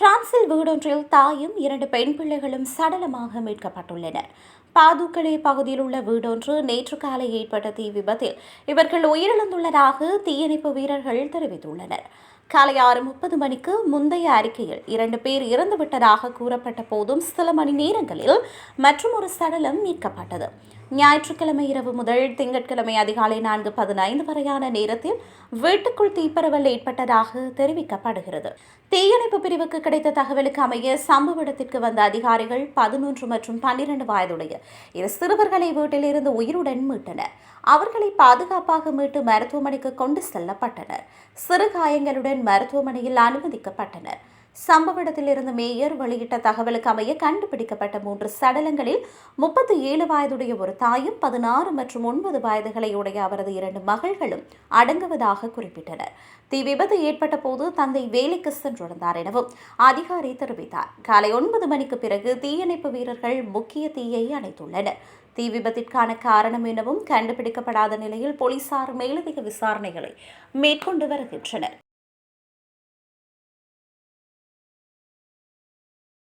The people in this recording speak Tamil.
பிரான்சில் வீடொன்றில் தாயும் இரண்டு பெண் பிள்ளைகளும் சடலமாக மீட்கப்பட்டுள்ளனர். பாதுக்கலே பகுதியில் உள்ள வீடொன்று நேற்று காலை ஏற்பட்ட தீ விபத்தில் இவர்கள் உயிரிழந்துள்ளதாக தீயணைப்பு வீரர்கள் தெரிவித்துள்ளனர். காலை ஆறு முப்பது மணிக்கு முந்தைய அறிக்கையில் இரண்டு பேர் இறந்துவிட்டதாக கூறப்பட்ட போதும் சில மணி நேரங்களில் மற்றும் ஒரு சடலம் மீட்கப்பட்டது. ஞாயிற்றுக்கிழமை இரவு முதல் திங்கட்கிழமை அதிகாலை நான்கு பதினைந்து வரையான நேரத்தில் வீட்டுக்குள் தீப்பரவல் ஏற்பட்டதாக தெரிவிக்கப்படுகிறது. தீயணைப்பு பிரிவுக்கு கிடைத்த தகவலுக்கு அமைய சம்பவ இடத்திற்கு வந்த அதிகாரிகள் பதினொன்று மற்றும் பன்னிரண்டு வயதுடைய இரு சிறுவர்களை வீட்டிலிருந்து உயிருடன் மீட்டனர். அவர்களை பாதுகாப்பாக மீட்டு மருத்துவமனைக்கு கொண்டு செல்லப்பட்டனர். சிறு காயங்களுடன் மருத்துவமனையில் அனுமதிக்கப்பட்டனர். சம்பவ இடத்திலிருந்து மேயர் வெளியிட்ட தகவலுக்கு அமைய கண்டுபிடிக்கப்பட்ட மூன்று சடலங்களில் முப்பத்தி ஏழு வயதுடைய ஒரு தாயும் பதினாறு மற்றும் ஒன்பது வயதுகளை உடைய அவரது இரண்டு மகள்களும் அடங்குவதாக குறிப்பிட்டனர். தீ விபத்து ஏற்பட்ட போது தந்தை வேலைக்கு சென்றிருந்தார் எனவும் அதிகாரி தெரிவித்தார். காலை ஒன்பது மணிக்கு பிறகு தீயணைப்பு வீரர்கள் முக்கிய தீயை அணைத்துள்ளனர். தீ விபத்திற்கான காரணம் எனவும் கண்டுபிடிக்கப்படாத நிலையில் போலீசார் மேலதிக விசாரணைகளை மேற்கொண்டு வருகின்றனர்.